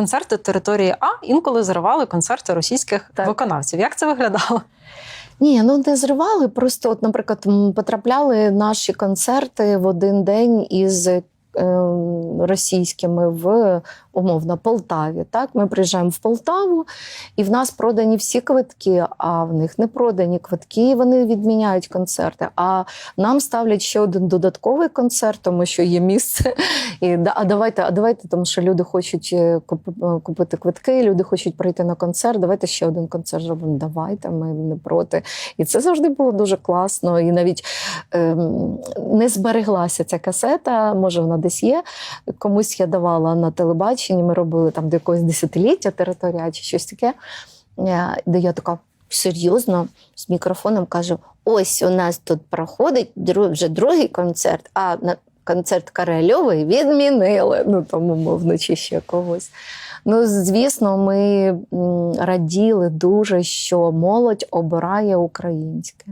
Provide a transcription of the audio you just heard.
Концерти території А інколи зривали концерти російських Так. виконавців. Як це виглядало? Ні, ну не зривали. Просто, от, наприклад, потрапляли наші концерти в один день із російськими в умовно Полтаві. Так, ми приїжджаємо в Полтаву, і в нас продані всі квитки, а в них не продані квитки. і Вони відміняють концерти. А нам ставлять ще один додатковий концерт, тому що є місце. І а давайте, а давайте, тому що люди хочуть е, е, купити квитки, люди хочуть прийти на концерт. Давайте ще один концерт зробимо. Давайте, ми не проти. І це завжди було дуже класно. І навіть ем, не збереглася ця касета. Може, вона десь є. Комусь я давала на телебаченні. Ми робили там до якогось десятиліття територія чи щось таке. Е, Де я така серйозно з мікрофоном кажу: ось у нас тут проходить вже другий концерт, а на концерт Карельової відмінили. Ну, тому, мовно, чи ще когось. Ну, звісно, ми раділи дуже, що молодь обирає українське.